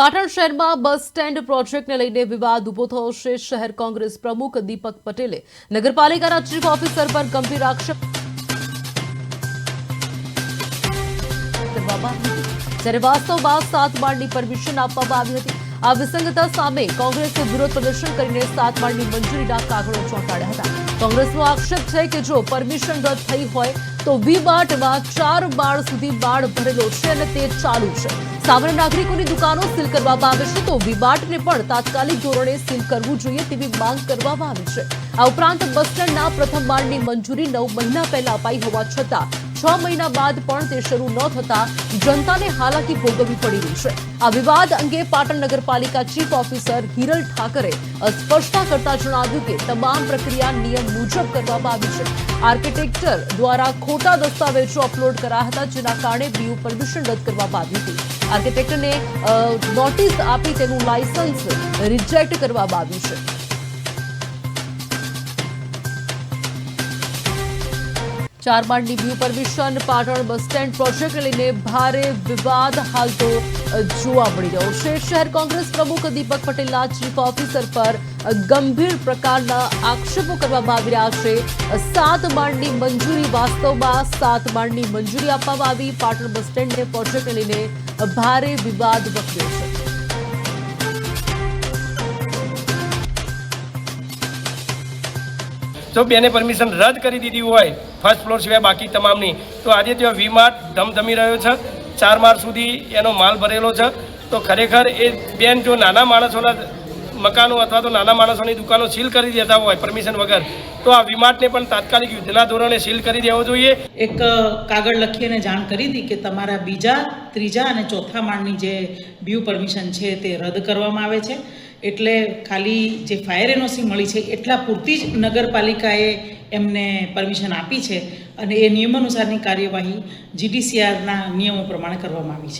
પાટણ શહેરમાં bus stand પ્રોજેક્ટને લઈને વિવાદ ઊભો થયો છે. શહેર કોંગ્રેસ પ્રમુખ દીપક પટેલે નગરપાલિકાના ચીફ ઓફિસર પર ગંભીર આક્ષેપ જ્યારે વાસ્તવમાં સાત માળની પરમિશન આપવામાં આવી હતી. આ વિસંગતતા સામે કોંગ્રેસે વિરોધ પ્રદર્શન કરીને સાત માળની મંજૂરીના કાગળો ચોંટાડ્યા હતા. કોંગ્રેસનો આક્ષેપ છે કે જો પરમિશન રદ થઈ હોય તો વી માર્ટમાં ચાર માળ સુધી બાળ ભરેલો છે અને તે ચાલુ છે. સામાન્ય નાગરિકોની દુકાનો સીલ કરવામાં આવે છે તો વિબાટને પણ તાત્કાલિક ધોરણે સીલ કરવું જોઈએ તેવી માંગ કરવામાં આવી છે. આ ઉપરાંત બસ સ્ટેન્ડના પ્રથમ માળની મંજૂરી નવ મહિના પહેલા અપાઈ હોવા છતાં છ મહિના બાદ પણ તે શરૂ ન થતા જનતાને હાલાકી ભોગવવી પડી રહી છે. આ વિવાદ અંગે પાટણ નગરપાલિકા ચીફ ઓફિસર હિરલ ઠાકરે સ્પષ્ટતા કરતા જણાવ્યું કે તમામ પ્રક્રિયા નિયમ મુજબ કરવામાં આવી છે. આર્કિટેક્ચર દ્વારા ખોટા દસ્તાવેજો અપલોડ કરાયા હતા, જેના કારણે બીયુ પરમિશન રદ કરવામાં આવ્યું હતું. આર્કિટેક્ટરને નોટિસ આપી તેનું લાયસન્સ રિજેક્ટ કરવામાં આવ્યું છે. ચાર માળની view permission Patan bus stand project લઈને ભારે વિવાદ હાલ તો જોવા મળી રહ્યો છે. શહેર કોંગ્રેસ પ્રમુખ દીપક પટેલના ચીફ ઓફિસર પર ગંભીર પ્રકારના આક્ષેપો કરવામાં આવી રહ્યા છે. સાત માળની મંજૂરી વાસ્તવમાં સાત માળની મંજૂરી આપવામાં આવી. પાટણ બસ સ્ટેન્ડને પ્રોજેક્ટ લઈને ભારે વિવાદ વકર્યો છે. જો બેને પરમિશન રદ કરી દીધી હોય ફર્સ્ટ ફ્લોર સિવાય બાકી તમામની. તો આજે ત્યાં વીમાર્ટ ધમધમી રહ્યો છે. ચાર માળ સુધી એનો માલ ભરેલો છે. તો ખરેખર એ બેન જો નાના માણસોના મકાનો અથવા તો નાના માણસોની દુકાનો સીલ કરી દેતા હોય, પરમિશન વગર, તો આ વીમાર્ટને પણ તાત્કાલિક યુદ્ધના ધોરણે સીલ કરી દેવો જોઈએ. એક કાગળ લખીને જાણ કરી હતી કે તમારા બીજા, ત્રીજા અને ચોથા માળની જે બ્યુ પરમિશન છે તે રદ કરવામાં આવે છે. એટલે ખાલી જે ફાયર એનઓસી મળી છે, એટલા પૂરતી જ નગરપાલિકાએ એમને પરમિશન આપી છે અને એ નિયમાનુસારની કાર્યવાહી જીડીસીઆરના નિયમો પ્રમાણે કરવામાં આવી છે.